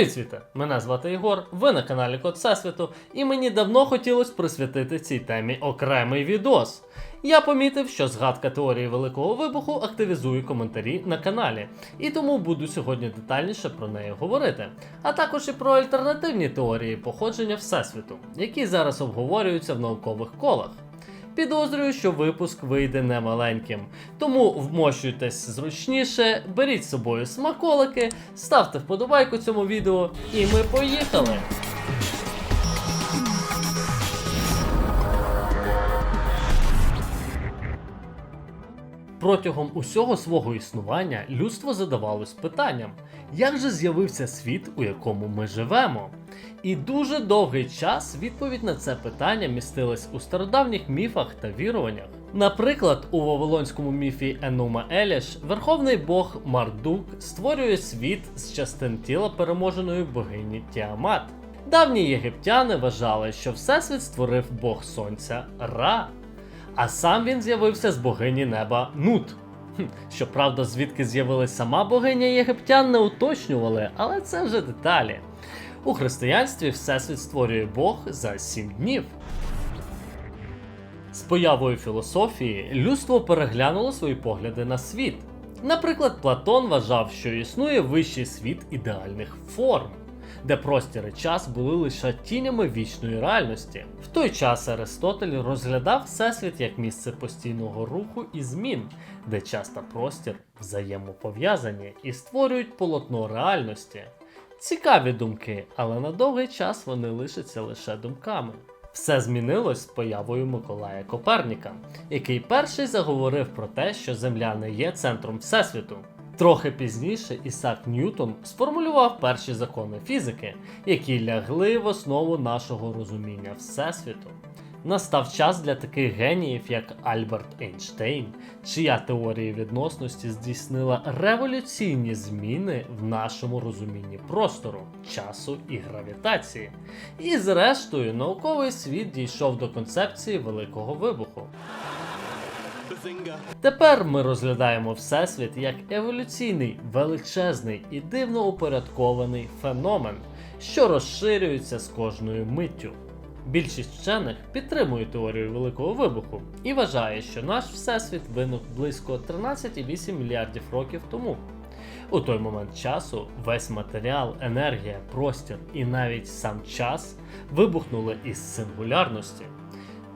Привіт! Мене звати Ігор, ви на каналі Код Всесвіту, і мені давно хотілося присвятити цій темі окремий відос. Я помітив, що згадка теорії Великого вибуху активізує коментарі на каналі, і тому буду сьогодні детальніше про неї говорити, а також і про альтернативні теорії походження Всесвіту, які зараз обговорюються в наукових колах. Підозрюю, що випуск вийде немаленьким. Тому вмощуйтесь зручніше, беріть з собою смаколики, ставте вподобайку цьому відео, і ми поїхали! Протягом усього свого існування людство задавалось питанням, як же з'явився світ, у якому ми живемо? І дуже довгий час відповідь на це питання містилась у стародавніх міфах та віруваннях. Наприклад, у вавилонському міфі Енума Еліш верховний бог Мардук створює світ з частин тіла переможеної богині Тіамат. Давні єгиптяни вважали, що всесвіт створив бог сонця Ра, а сам він з'явився з богині неба Нут. Щоправда, звідки з'явилась сама богиня єгиптян не уточнювали, але це вже деталі. У християнстві Всесвіт створює Бог за сім днів. З появою філософії людство переглянуло свої погляди на світ. Наприклад, Платон вважав, що існує вищий світ ідеальних форм, де простір і час були лише тінями вічної реальності. В той час Аристотель розглядав Всесвіт як місце постійного руху і змін, де час та простір взаємопов'язані і створюють полотно реальності. Цікаві думки, але на довгий час вони лишаться лише думками. Все змінилось з появою Миколая Коперніка, який перший заговорив про те, що Земля не є центром Всесвіту. Трохи пізніше Ісак Ньютон сформулював перші закони фізики, які лягли в основу нашого розуміння Всесвіту. Настав час для таких геніїв, як Альберт Ейнштейн, чия теорія відносності здійснила революційні зміни в нашому розумінні простору, часу і гравітації. І зрештою, науковий світ дійшов до концепції Великого вибуху. Тепер ми розглядаємо Всесвіт як еволюційний, величезний і дивно упорядкований феномен, що розширюється з кожною миттю. Більшість вчених підтримує теорію Великого вибуху і вважає, що наш Всесвіт виник близько 13,8 мільярдів років тому. У той момент часу весь матеріал, енергія, простір і навіть сам час вибухнули із сингулярності,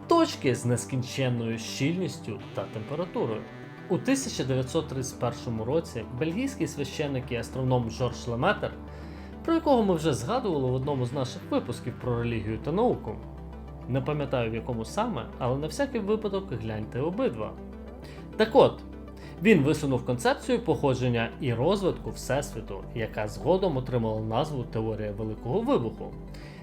точки з нескінченною щільністю та температурою. У 1931 році бельгійський священник і астроном Жорж Леметер про якого ми вже згадували в одному з наших випусків про релігію та науку. Не пам'ятаю в якому саме, але на всякий випадок гляньте обидва. Так от, він висунув концепцію походження і розвитку Всесвіту, яка згодом отримала назву Теорія Великого Вибуху.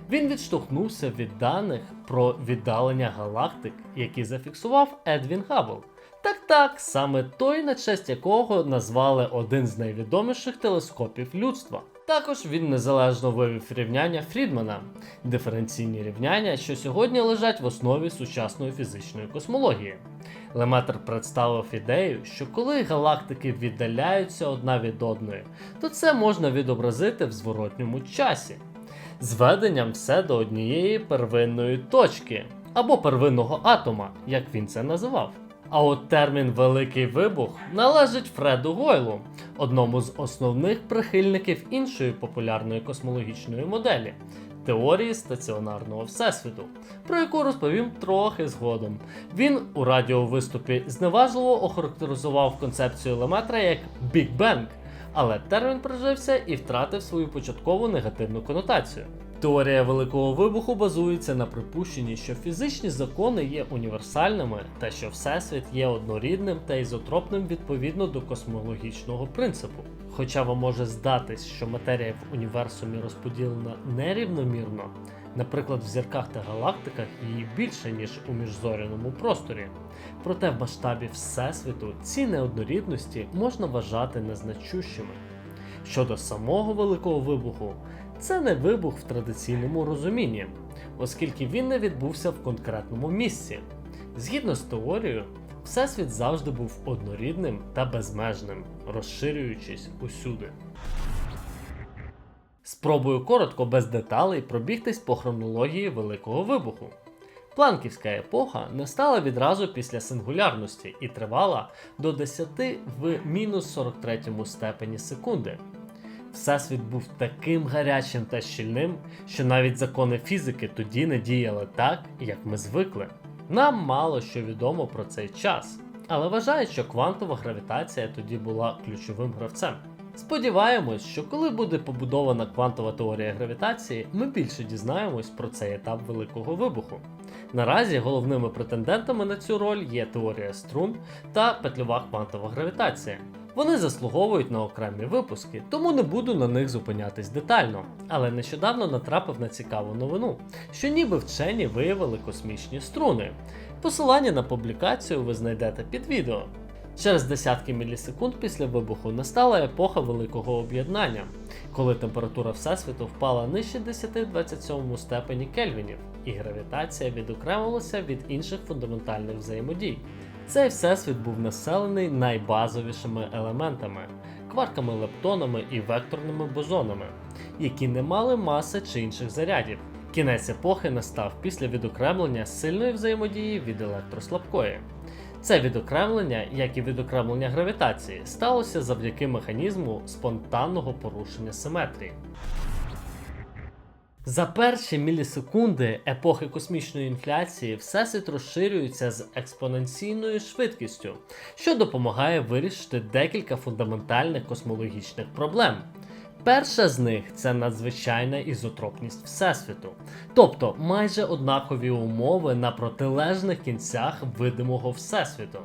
Він відштовхнувся від даних про віддалення галактик, які зафіксував Едвін Габбл. Так так, саме той, на честь якого назвали один з найвідоміших телескопів людства. Також він незалежно вивів рівняння Фрідмана, диференційні рівняння, що сьогодні лежать в основі сучасної фізичної космології. Леметр представив ідею, що коли галактики віддаляються одна від одної, то це можна відобразити в зворотньому часі, зведенням все до однієї первинної точки або первинного атома, як він це називав. А от термін Великий Вибух належить Фреду Гойлу, одному з основних прихильників іншої популярної космологічної моделі теорії стаціонарного всесвіту, про яку розповім трохи згодом. Він у радіовиступі зневажливо охарактеризував концепцію Леметра як Big Bang, але термін прижився і втратив свою початкову негативну конотацію. Теорія Великого вибуху базується на припущенні, що фізичні закони є універсальними та що Всесвіт є однорідним та ізотропним відповідно до космологічного принципу. Хоча вам може здатись, що матерія в універсумі розподілена нерівномірно, наприклад, в зірках та галактиках її більше, ніж у міжзоряному просторі. Проте в масштабі Всесвіту ці неоднорідності можна вважати незначущими. Щодо самого Великого вибуху, це не вибух в традиційному розумінні, оскільки він не відбувся в конкретному місці. Згідно з теорією, Всесвіт завжди був однорідним та безмежним, розширюючись усюди. Спробую коротко без деталей пробігтись по хронології Великого вибуху. Планківська епоха настала відразу після сингулярності і тривала до 10 в мінус 43 степені секунди. Всесвіт був таким гарячим та щільним, що навіть закони фізики тоді не діяли так, як ми звикли. Нам мало що відомо про цей час, але вважають, що квантова гравітація тоді була ключовим гравцем. Сподіваємось, що коли буде побудована квантова теорія гравітації, ми більше дізнаємось про цей етап великого вибуху. Наразі головними претендентами на цю роль є теорія струн та петльова квантова гравітація. Вони заслуговують на окремі випуски, тому не буду на них зупинятись детально. Але нещодавно натрапив на цікаву новину, що ніби вчені виявили космічні струни. Посилання на публікацію ви знайдете під відео. Через десятки мілісекунд після вибуху настала епоха великого об'єднання, коли температура Всесвіту впала нижче 10 в 27 степені Кельвінів, і гравітація відокремилася від інших фундаментальних взаємодій. Цей всесвіт був населений найбазовішими елементами кварками, лептонами і векторними бозонами, які не мали маси чи інших зарядів. Кінець епохи настав після відокремлення сильної взаємодії від електрослабкої. Це відокремлення, як і відокремлення гравітації, сталося завдяки механізму спонтанного порушення симетрії. За перші мілісекунди епохи космічної інфляції всесвіт розширюється з експоненційною швидкістю, що допомагає вирішити декілька фундаментальних космологічних проблем. Перша з них це надзвичайна ізотропність Всесвіту, тобто майже однакові умови на протилежних кінцях видимого Всесвіту.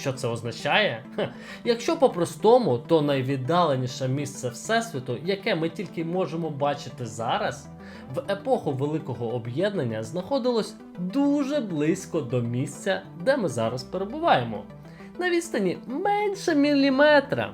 Що це означає? Хе, Якщо по-простому, то найвіддаленіше місце Всесвіту, яке ми тільки можемо бачити зараз, в епоху Великого об'єднання знаходилось дуже близько до місця, де ми зараз перебуваємо, на відстані менше міліметра.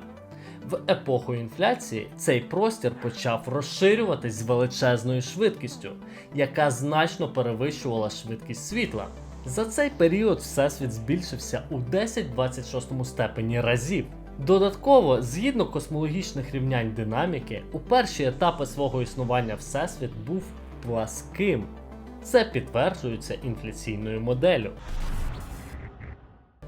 В епоху інфляції цей простір почав розширюватись з величезною швидкістю, яка значно перевищувала швидкість світла. За цей період всесвіт збільшився у 10-26 степені разів. Додатково, згідно космологічних рівнянь динаміки, у перші етапи свого існування Всесвіт був пласким. Це підтверджується інфляційною моделлю.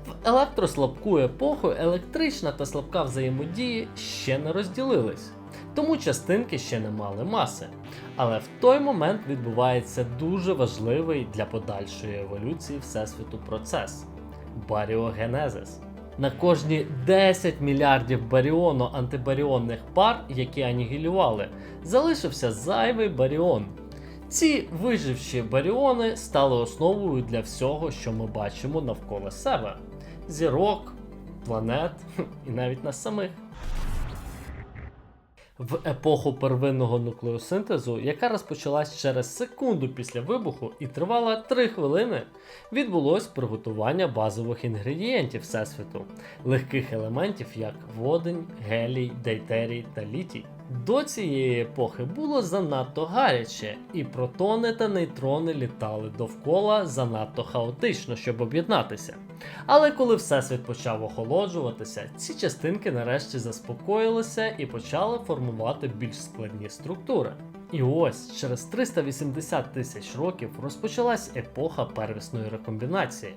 В електрослабку епоху електрична та слабка взаємодії ще не розділились, тому частинки ще не мали маси. Але в той момент відбувається дуже важливий для подальшої еволюції Всесвіту процес баріогенезис. На кожні 10 мільярдів баріоно-антибаріонних пар, які анігілювали, залишився зайвий баріон. Ці виживші баріони стали основою для всього, що ми бачимо навколо себе: зірок, планет і навіть нас самих. В епоху первинного нуклеосинтезу, яка розпочалась через секунду після вибуху і тривала 3 хвилини, відбулось приготування базових інгредієнтів Всесвіту, легких елементів як водень, гелій, дейтерій та літій. До цієї епохи було занадто гаряче, і протони та нейтрони літали довкола занадто хаотично, щоб об'єднатися. Але коли Всесвіт почав охолоджуватися, ці частинки нарешті заспокоїлися і почали формувати більш складні структури. І ось через 380 тисяч років розпочалась епоха первісної рекомбінації.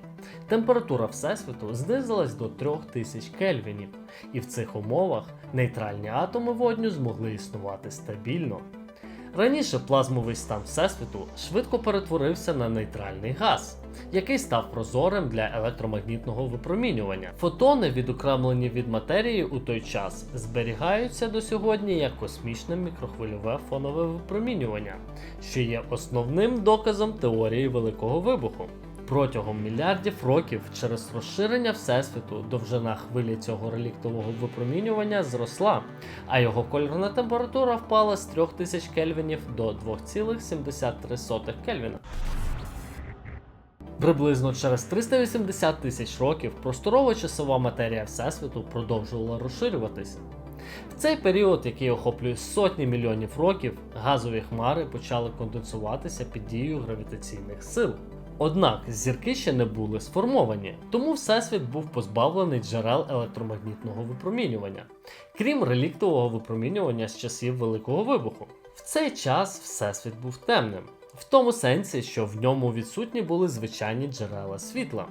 Температура Всесвіту знизилась до 3000 кельвінів, і в цих умовах нейтральні атоми водню змогли існувати стабільно. Раніше плазмовий стан Всесвіту швидко перетворився на нейтральний газ, який став прозорим для електромагнітного випромінювання. Фотони, відокремлені від матерії у той час, зберігаються до сьогодні як космічне мікрохвильове фонове випромінювання, що є основним доказом теорії Великого вибуху. Протягом мільярдів років через розширення Всесвіту довжина хвилі цього реліктового випромінювання зросла, а його кольорна температура впала з 3000 кельвінів до 2,73 кельвіна. Приблизно через 380 тисяч років просторово-часова матерія Всесвіту продовжувала розширюватися. В цей період, який охоплює сотні мільйонів років, газові хмари почали конденсуватися під дією гравітаційних сил. Однак зірки ще не були сформовані, тому Всесвіт був позбавлений джерел електромагнітного випромінювання, крім реліктового випромінювання з часів Великого вибуху. В цей час Всесвіт був темним, в тому сенсі, що в ньому відсутні були звичайні джерела світла.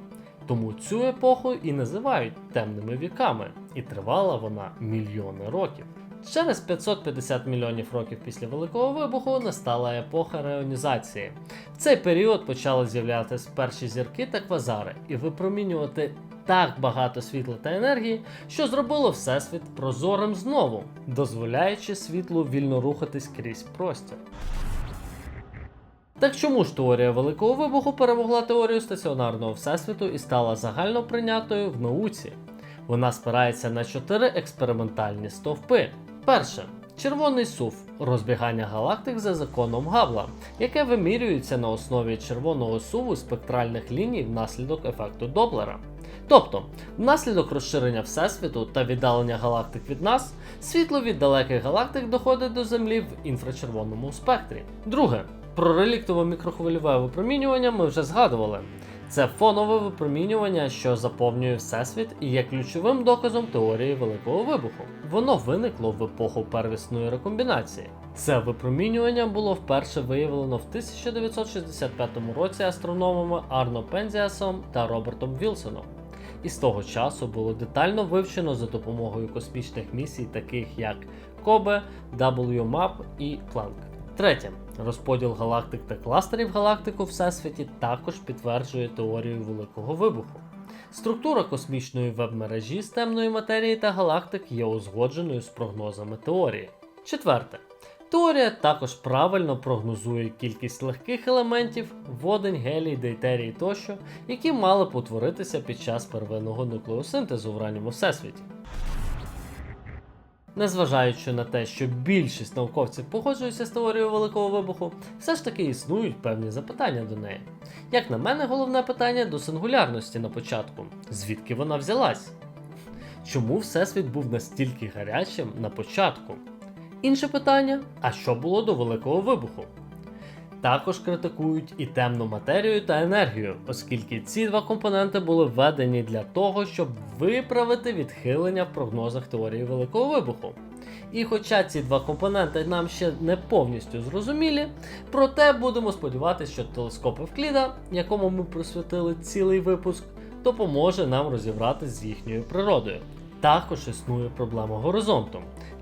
Тому цю епоху і називають темними віками, і тривала вона мільйони років. Через 550 мільйонів років після Великого вибуху настала епоха реонізації. В цей період почали з'являтися перші зірки та квазари і випромінювати так багато світла та енергії, що зробило Всесвіт прозорим знову, дозволяючи світлу вільно рухатись крізь простір. Так чому ж теорія Великого вибуху перемогла теорію стаціонарного всесвіту і стала загально прийнятою в науці? Вона спирається на чотири експериментальні стовпи. Перше. Червоний сув розбігання галактик за законом Габла, яке вимірюється на основі червоного суву спектральних ліній внаслідок ефекту Доплера. Тобто, внаслідок розширення Всесвіту та віддалення галактик від нас, світло від далеких галактик доходить до Землі в інфрачервоному спектрі. Друге, про реліктове мікрохвильове випромінювання ми вже згадували. Це фонове випромінювання, що заповнює Всесвіт і є ключовим доказом теорії Великого вибуху. Воно виникло в епоху первісної рекомбінації. Це випромінювання було вперше виявлено в 1965 році астрономами Арно Пензіасом та Робертом Вілсоном. І з того часу було детально вивчено за допомогою космічних місій, таких як Кобе, WMAP і Planck. Третє. Розподіл галактик та кластерів галактик у Всесвіті також підтверджує теорію Великого вибуху. Структура космічної веб-мережі з темної матерії та галактик є узгодженою з прогнозами теорії. Четверте. Теорія також правильно прогнозує кількість легких елементів, водень, гелій, дейтерій тощо, які мали б утворитися під час первинного нуклеосинтезу в ранньому всесвіті. Незважаючи на те, що більшість науковців погоджуються з теорією Великого вибуху, все ж таки існують певні запитання до неї. Як на мене, головне питання до сингулярності на початку: звідки вона взялась? Чому Всесвіт був настільки гарячим на початку? Інше питання: а що було до Великого вибуху? Також критикують і темну матерію та енергію, оскільки ці два компоненти були введені для того, щоб виправити відхилення в прогнозах теорії Великого вибуху. І хоча ці два компоненти нам ще не повністю зрозумілі, проте будемо сподіватися, що телескоп Евкліда, якому ми присвятили цілий випуск, допоможе нам розібратися з їхньою природою. Також існує проблема горизонту.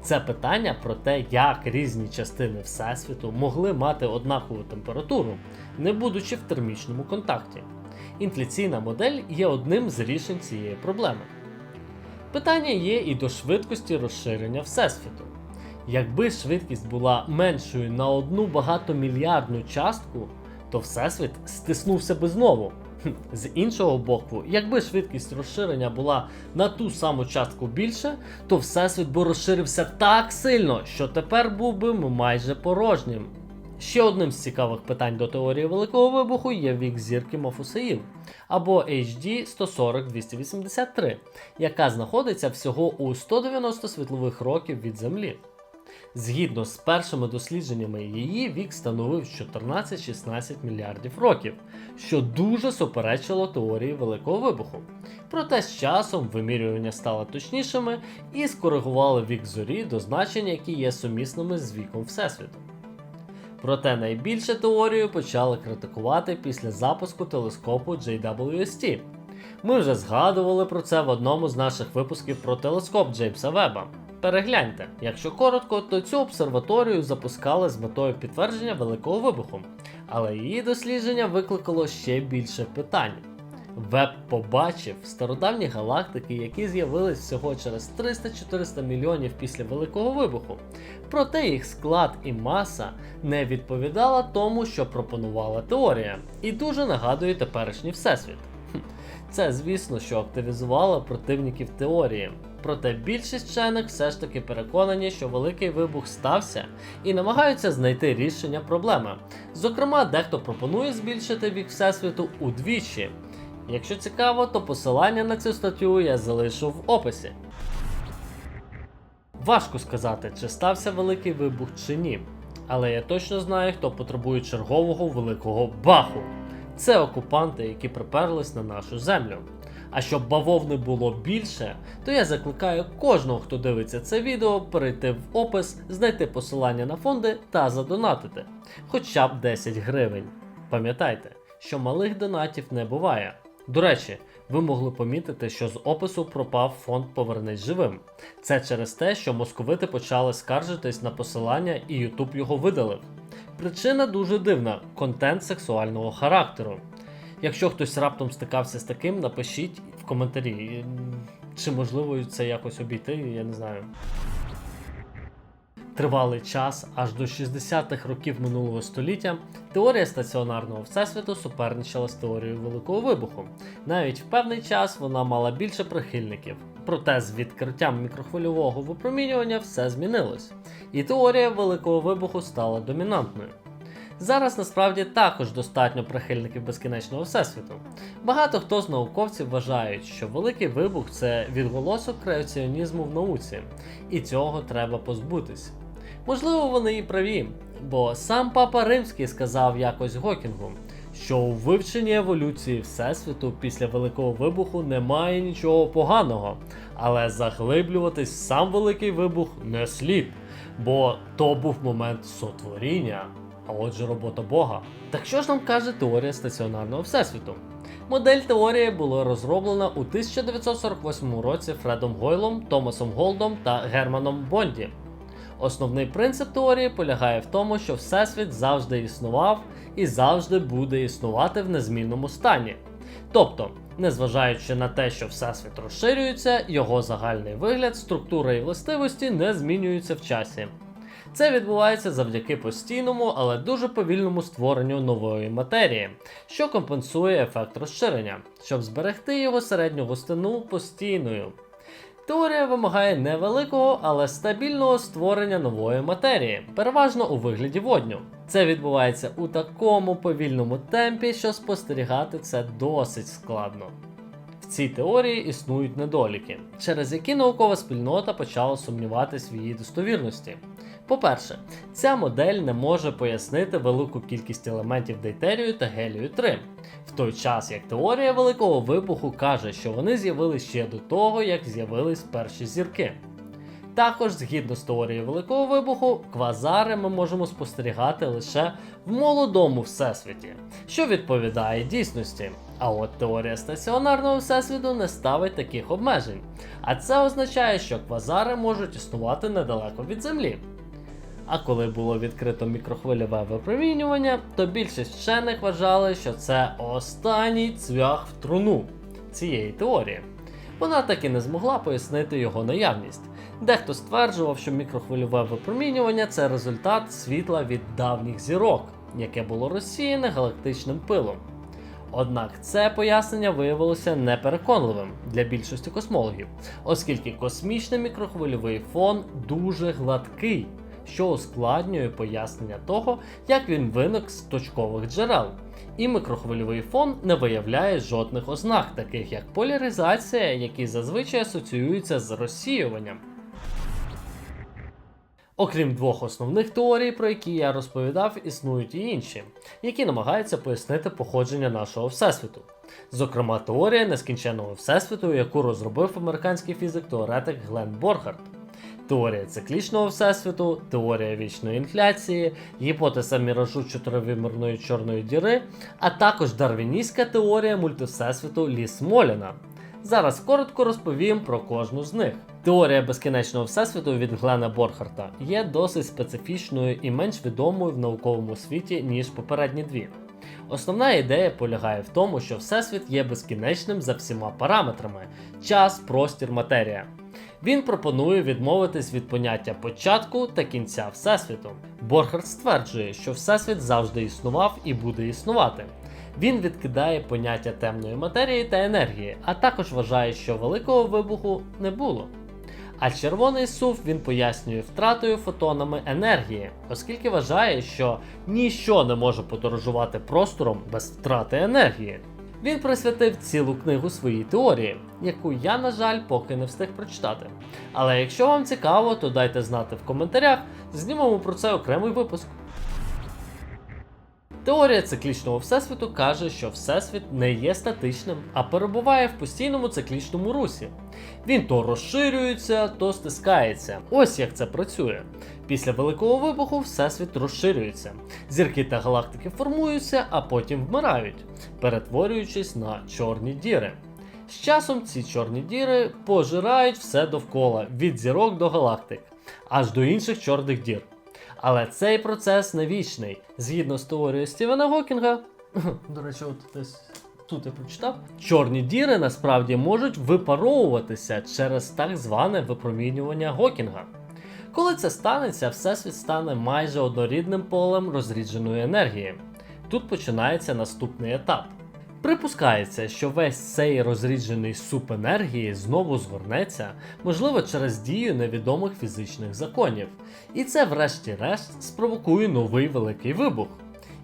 Це питання про те, як різні частини Всесвіту могли мати однакову температуру, не будучи в термічному контакті. Інфляційна модель є одним з рішень цієї проблеми. Питання є і до швидкості розширення Всесвіту. Якби швидкість була меншою на одну багатомільярдну частку, то Всесвіт стиснувся би знову. З іншого боку, якби швидкість розширення була на ту саму частку більше, то Всесвіт би розширився так сильно, що тепер був би майже порожнім. Ще одним з цікавих питань до теорії Великого вибуху є вік зірки Мафусеїв або HD 140-283, яка знаходиться всього у 190 світлових років від Землі. Згідно з першими дослідженнями, її вік становив 14-16 мільярдів років, що дуже суперечило теорії Великого вибуху. Проте з часом вимірювання стало точнішими і скоригували вік зорі до значень, які є сумісними з віком Всесвіту. Проте найбільше теорію почали критикувати після запуску телескопу JWST. Ми вже згадували про це в одному з наших випусків про телескоп Джеймса Веба. Перегляньте, якщо коротко, то цю обсерваторію запускали з метою підтвердження Великого вибуху, але її дослідження викликало ще більше питань. Веб побачив стародавні галактики, які з'явились всього через 300-400 мільйонів після Великого вибуху. Проте їх склад і маса не відповідала тому, що пропонувала теорія, і дуже нагадує теперішній всесвіт. Це, звісно, що активізувало противників теорії. Проте більшість вчених все ж таки переконані, що великий вибух стався і намагаються знайти рішення проблеми. Зокрема, дехто пропонує збільшити вік Всесвіту удвічі. Якщо цікаво, то посилання на цю статтю я залишу в описі. Важко сказати, чи стався великий вибух чи ні. Але я точно знаю, хто потребує чергового великого баху. Це окупанти, які приперлись на нашу землю. А щоб бавовни було більше, то я закликаю кожного, хто дивиться це відео, перейти в опис, знайти посилання на фонди та задонатити хоча б 10 гривень. Пам'ятайте, що малих донатів не буває. До речі, ви могли помітити, що з опису пропав фонд Повернись живим. Це через те, що московити почали скаржитись на посилання і YouTube його видалив. Причина дуже дивна контент сексуального характеру. Якщо хтось раптом стикався з таким, напишіть в коментарі, чи можливо це якось обійти, я не знаю. Тривалий час, аж до 60-х років минулого століття, теорія стаціонарного всесвіту суперничала з теорією Великого Вибуху. Навіть в певний час вона мала більше прихильників. Проте з відкриттям мікрохвильового випромінювання все змінилось, і теорія Великого Вибуху стала домінантною. Зараз насправді також достатньо прихильників безкінечного всесвіту. Багато хто з науковців вважають, що великий вибух це відголосок креаціонізму в науці, і цього треба позбутись. Можливо, вони і праві, бо сам папа Римський сказав якось Гокінгу, що у вивченні еволюції Всесвіту після Великого вибуху немає нічого поганого, але заглиблюватись сам великий вибух не слід, бо то був момент сотворіння, а отже робота Бога. Так що ж нам каже теорія стаціонарного всесвіту? Модель теорії була розроблена у 1948 році Фредом Гойлом, Томасом Голдом та Германом Бонді. Основний принцип теорії полягає в тому, що Всесвіт завжди існував і завжди буде існувати в незмінному стані. Тобто, незважаючи на те, що Всесвіт розширюється, його загальний вигляд, структура і властивості не змінюються в часі. Це відбувається завдяки постійному, але дуже повільному створенню нової матерії, що компенсує ефект розширення, щоб зберегти його середню густину постійною. Теорія вимагає невеликого, але стабільного створення нової матерії, переважно у вигляді водню. Це відбувається у такому повільному темпі, що спостерігати це досить складно. В цій теорії існують недоліки, через які наукова спільнота почала сумніватись в її достовірності. По-перше, ця модель не може пояснити велику кількість елементів дейтерію та гелію 3, в той час як теорія Великого вибуху каже, що вони з'явилися ще до того, як з'явились перші зірки. Також, згідно з теорією Великого вибуху, квазари ми можемо спостерігати лише в молодому всесвіті, що відповідає дійсності. А от теорія стаціонарного всесвіту не ставить таких обмежень. А це означає, що квазари можуть існувати недалеко від Землі. А коли було відкрито мікрохвильове випромінювання, то більшість вчених вважали, що це останній цвях в труну цієї теорії. Вона так і не змогла пояснити його наявність. Дехто стверджував, що мікрохвильове випромінювання це результат світла від давніх зірок, яке було розсіяне галактичним пилом. Однак це пояснення виявилося непереконливим для більшості космологів, оскільки космічний мікрохвильовий фон дуже гладкий, що ускладнює пояснення того, як він виник з точкових джерел. І мікрохвильовий фон не виявляє жодних ознак, таких як поляризація, які зазвичай асоціюються з розсіюванням. Окрім двох основних теорій, про які я розповідав, існують і інші, які намагаються пояснити походження нашого всесвіту. Зокрема, теорія нескінченного всесвіту, яку розробив американський фізик-теоретик Глен Борхард. Теорія циклічного всесвіту, теорія вічної інфляції, гіпотеза міражу чотиривимірної чорної діри, а також дарвіністська теорія мультивсесвіту Лі Смоліна. Зараз коротко розповім про кожну з них. Теорія безкінечного всесвіту від Глена Борхарта є досить специфічною і менш відомою в науковому світі, ніж попередні дві. Основна ідея полягає в тому, що всесвіт є безкінечним за всіма параметрами: час, простір, матерія. Він пропонує відмовитись від поняття початку та кінця всесвіту. Борхард стверджує, що всесвіт завжди існував і буде існувати. Він відкидає поняття темної матерії та енергії, а також вважає, що великого вибуху не було. А червоний сув він пояснює втратою фотонами енергії, оскільки вважає, що ніщо не може подорожувати простором без втрати енергії. Він присвятив цілу книгу своїй теорії, яку я, на жаль, поки не встиг прочитати. Але якщо вам цікаво, то дайте знати в коментарях, знімемо про це окремий випуск. Теорія циклічного всесвіту каже, що всесвіт не є статичним, а перебуває в постійному циклічному русі. Він то розширюється, то стискається. Ось як це працює. Після великого вибуху всесвіт розширюється. Зірки та галактики формуються, а потім вмирають, перетворюючись на чорні діри. З часом ці чорні діри пожирають все довкола, від зірок до галактик, аж до інших чорних дір. Але цей процес не вічний. Згідно з теорією Стівена Гокінга, до речі, от десь тут я прочитав, чорні діри насправді можуть випаровуватися через так зване випромінювання Гокінга. Коли це станеться, всесвіт стане майже однорідним полем розрідженої енергії. Тут починається наступний етап. Припускається, що весь цей розріджений суп енергії знову згорнеться, можливо, через дію невідомих фізичних законів, і це, врешті-решт, спровокує новий великий вибух.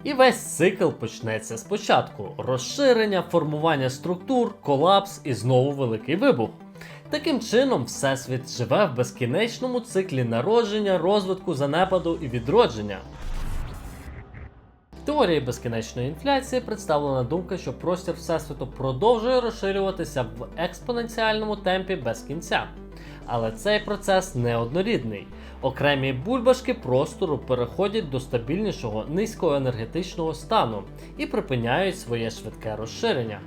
І весь цикл почнеться спочатку: розширення, формування структур, колапс і знову великий вибух. Таким чином, Всесвіт живе в безкінечному циклі народження, розвитку, занепаду і відродження. В теорії безкінечної інфляції представлена думка, що простір Всесвіту продовжує розширюватися в експоненціальному темпі без кінця. Але цей процес неоднорідний. Окремі бульбашки простору переходять до стабільнішого низькоенергетичного стану і припиняють своє швидке розширення.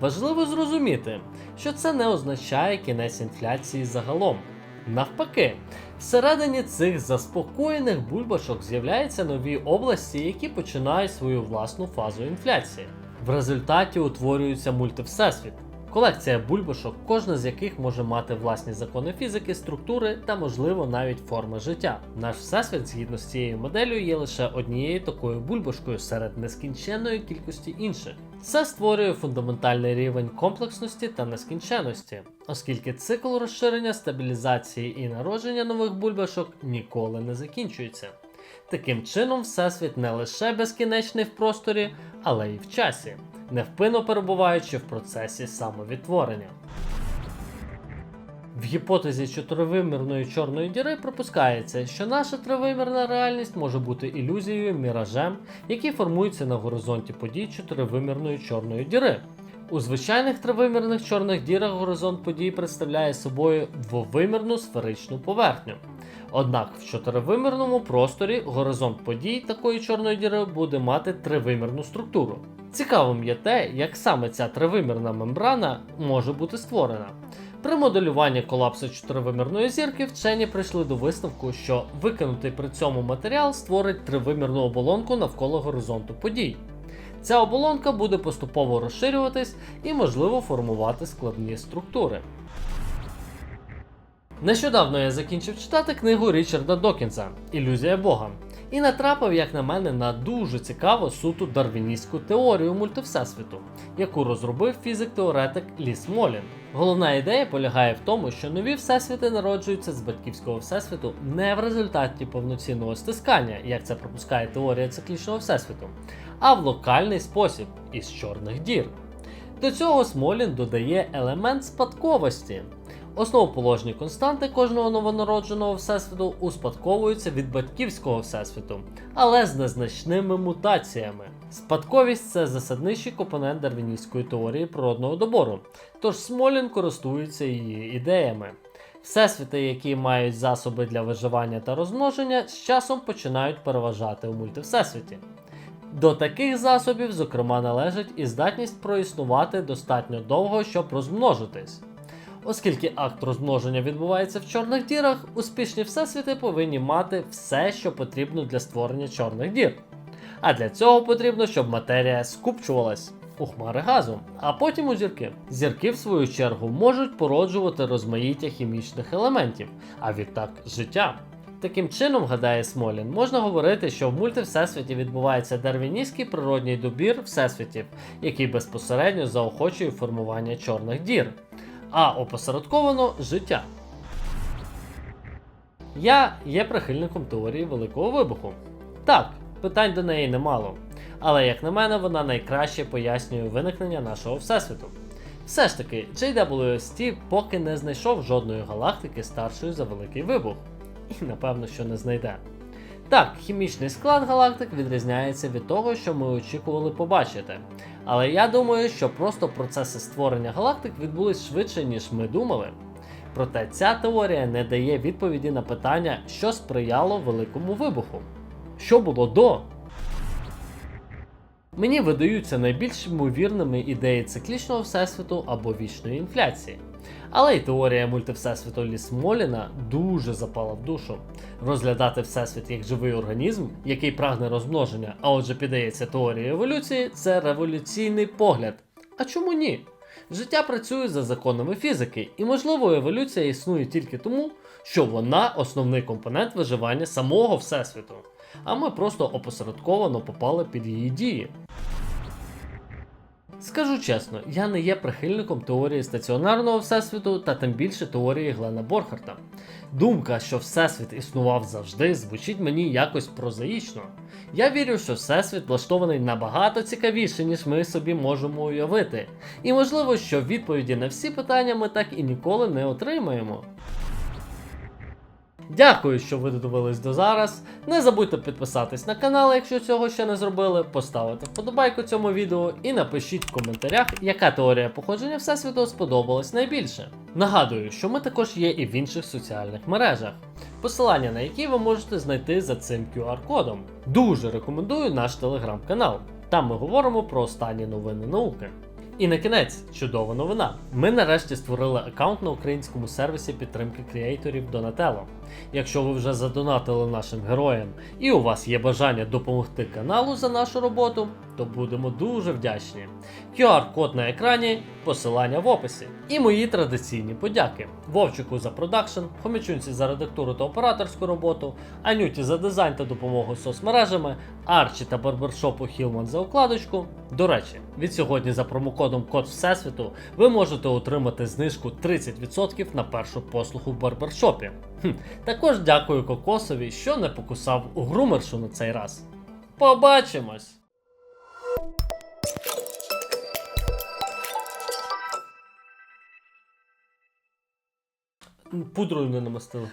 Важливо зрозуміти, що це не означає кінець інфляції загалом. Навпаки, всередині цих заспокоєних бульбашок з'являються нові області, які починають свою власну фазу інфляції. В результаті утворюється мультивсесвіт. Колекція бульбашок, кожна з яких може мати власні закони фізики, структури та, можливо, навіть форми життя. Наш всесвіт, згідно з цією моделлю, є лише однією такою бульбашкою серед нескінченної кількості інших. Це створює фундаментальний рівень комплексності та нескінченності, оскільки цикл розширення, стабілізації і народження нових бульбашок ніколи не закінчується. Таким чином, всесвіт не лише безкінечний в просторі, але й в часі, невпинно перебуваючи в процесі самовідтворення. В гіпотезі чотиривимірної чорної діри припускається, що наша тривимірна реальність може бути ілюзією, міражем, який формується на горизонті подій чотиривимірної чорної діри. У звичайних тривимірних чорних дірах горизонт подій представляє собою двовимірну сферичну поверхню. Однак в чотиривимірному просторі горизонт подій такої чорної діри буде мати тривимірну структуру. Цікавим є те, як саме ця тривимірна мембрана може бути створена. При моделюванні колапсу чотиривимірної зірки вчені прийшли до висновку, що викинутий при цьому матеріал створить тривимірну оболонку навколо горизонту подій. Ця оболонка буде поступово розширюватись і, можливо, формувати складні структури. Нещодавно я закінчив читати книгу Річарда Докінса Ілюзія Бога і натрапив, як на мене, на дуже цікаву суто дарвіністську теорію мультивсесвіту, яку розробив фізик-теоретик Ліс Молін. Головна ідея полягає в тому, що нові всесвіти народжуються з батьківського всесвіту не в результаті повноцінного стискання, як це пропускає теорія циклічного всесвіту, а в локальний спосіб із чорних дір. До цього Смолін додає елемент спадковості. Основоположні константи кожного новонародженого всесвіту успадковуються від батьківського всесвіту, але з незначними мутаціями. Спадковість це засадничий компонент дарвіністської теорії природного добору, тож Смолін користується її ідеями. Всесвіти, які мають засоби для виживання та розмноження, з часом починають переважати у мультивсесвіті. До таких засобів, зокрема, належить і здатність проіснувати достатньо довго, щоб розмножитись. Оскільки акт розмноження відбувається в чорних дірах, успішні всесвіти повинні мати все, що потрібно для створення чорних дір. А для цього потрібно, щоб матерія скупчувалась у хмари газу, а потім у зірки. Зірки, в свою чергу, можуть породжувати розмаїття хімічних елементів, а відтак життя. Таким чином, гадає Смолін, можна говорити, що в мультивсесвіті відбувається дарвіністський природній добір всесвітів, який безпосередньо заохочує формування чорних дір, а опосередковано життя. Я є прихильником теорії Великого Вибуху. Так, питань до неї немало. Але, як на мене, вона найкраще пояснює виникнення нашого всесвіту. Все ж таки, JWST поки не знайшов жодної галактики старшої за Великий Вибух. І напевно, що не знайде. Так, хімічний склад галактик відрізняється від того, що ми очікували побачити. Але я думаю, що просто процеси створення галактик відбулись швидше, ніж ми думали. Проте ця теорія не дає відповіді на питання, що сприяло великому вибуху. Що було до? Мені видаються найбільш ймовірними ідеї циклічного всесвіту або вічної інфляції. Але й теорія мультивсесвіту Лісмоліна дуже запала в душу. Розглядати всесвіт як живий організм, який прагне розмноження, а отже піддається теорії еволюції, це революційний погляд. А чому ні? Життя працює за законами фізики, і можливо еволюція існує тільки тому, що вона основний компонент виживання самого всесвіту, а ми просто опосередковано попали під її дії. Скажу чесно, я не є прихильником теорії стаціонарного всесвіту та тим більше теорії Глена Борхарта. Думка, що всесвіт існував завжди, звучить мені якось прозаїчно. Я вірю, що всесвіт влаштований набагато цікавіше, ніж ми собі можемо уявити. І можливо, що відповіді на всі питання ми так і ніколи не отримаємо. Дякую, що ви додивились до зараз. Не забудьте підписатись на канал, якщо цього ще не зробили, поставити вподобайку цьому відео і напишіть в коментарях, яка теорія походження Всесвіту сподобалась найбільше. Нагадую, що ми також є і в інших соціальних мережах, посилання на які ви можете знайти за цим QR-кодом. Дуже рекомендую наш телеграм-канал. Там ми говоримо про останні новини науки. І на кінець чудова новина. Ми нарешті створили аккаунт на українському сервісі підтримки креаторів Donatello. Якщо ви вже задонатили нашим героям і у вас є бажання допомогти каналу за нашу роботу, то будемо дуже вдячні. QR-код на екрані, посилання в описі. І мої традиційні подяки: Вовчику за продакшн, Хомічунці за редактуру та операторську роботу, Анюті за дизайн та допомогу з соцмережами, Арчі та барбершопу Хілман за укладочку. До речі, від сьогодні за промокодом Код Всесвіту ви можете отримати знижку 30% на першу послугу в барбершопі. Хм, також дякую Кокосові, що не покусав у грумершу на цей раз. Побачимось! Пудрою не намастили.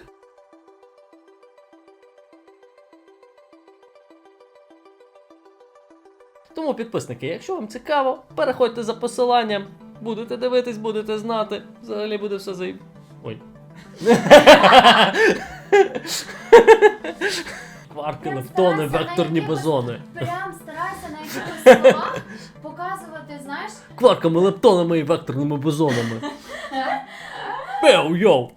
Тому, підписники, якщо вам цікаво, переходьте за посиланням, будете дивитись, будете знати. Взагалі буде все за. Ой. Кварки, лептони, векторні бозони. Прям старайся на якихось словах показувати, знаєш, Кварками, лептонами і векторними бозонами. Пеу, йоу!